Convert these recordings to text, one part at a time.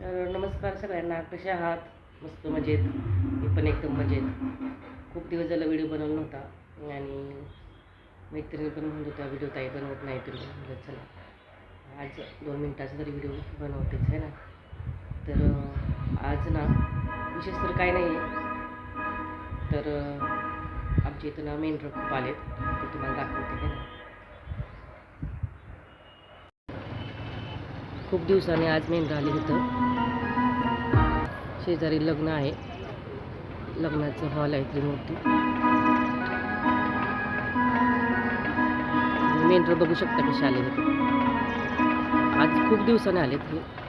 तर नमस्कार सगळ्यांना कसे आहात? मस्त मजेत. मी पण एकदम मजेत. खूप दिवस झाला व्हिडिओ बनवला नव्हता आणि मैत्रिणी पण म्हणत होत्या व्हिडिओ ताई बनवत नाही तुम्ही. म्हणलं चला आज दोन मिनटाचा तरी व्हिडिओ बनवतेच आहे ना? तर आज ना विशेष तर काय नाही आहे तर आमच्या इथं ना मेन रोड खूप आलेत ते तुम्हाला दाखवते आहे ना? खूप दिवसाने आज मेंढरा आले इथं. शेजारी लग्न आहे. लग्नाचं हॉल आहे ती मोठी. मेंढर बघू शकता कसे आले होते आज खूप दिवसाने आले हे.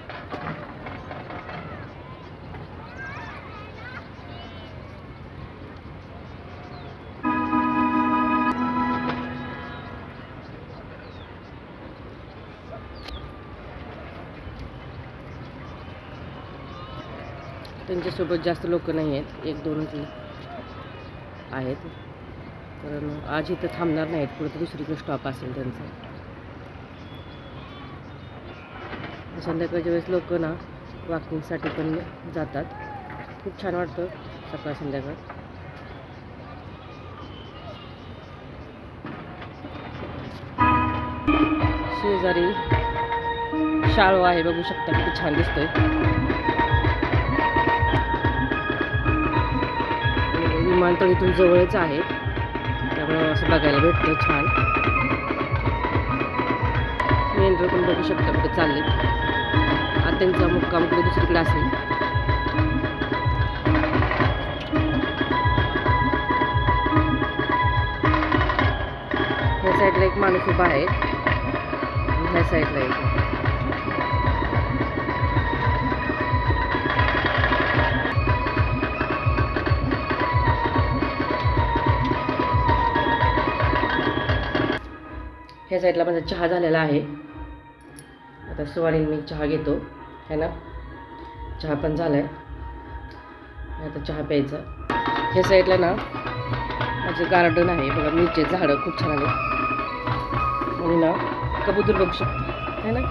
त्यांच्यासोबत जास्त लोक नाही आहेत. एक दोनच आहेत. कारण आज इथं थांबणार नाहीत. पुढे दुसरीकडे स्टॉप असेल त्यांचा. संध्याकाळच्या वेळेस लोक ना वॉकिंगसाठी पण जातात. खूप छान वाटतं सकाळ संध्याकाळ. शेजारी शाळू आहे. बघू शकता किती छान दिसतोय. विमानतळ इथून जवळच आहे. त्यामुळं असं बघायला भेटतं छान. मेंढरं पण बघू शकता कुठे चालले आता त्यांचा मुक्काम कुठे दुसरीकडे असेल. ह्या साईडला एक माणूस उभा आहे. ह्या साईडला एक. ह्या साईडला माझा चहा झालेला आहे. आता सुवाणीने मी चहा घेतो. है ना? चहा पण झाला आहे आता चहा प्यायचा. ह्या साईडला ना माझं गार्डन आहे. बघा मिरचे झाडं खूप छान आहे आणि ना कबूतर बघू शकतो. है ना?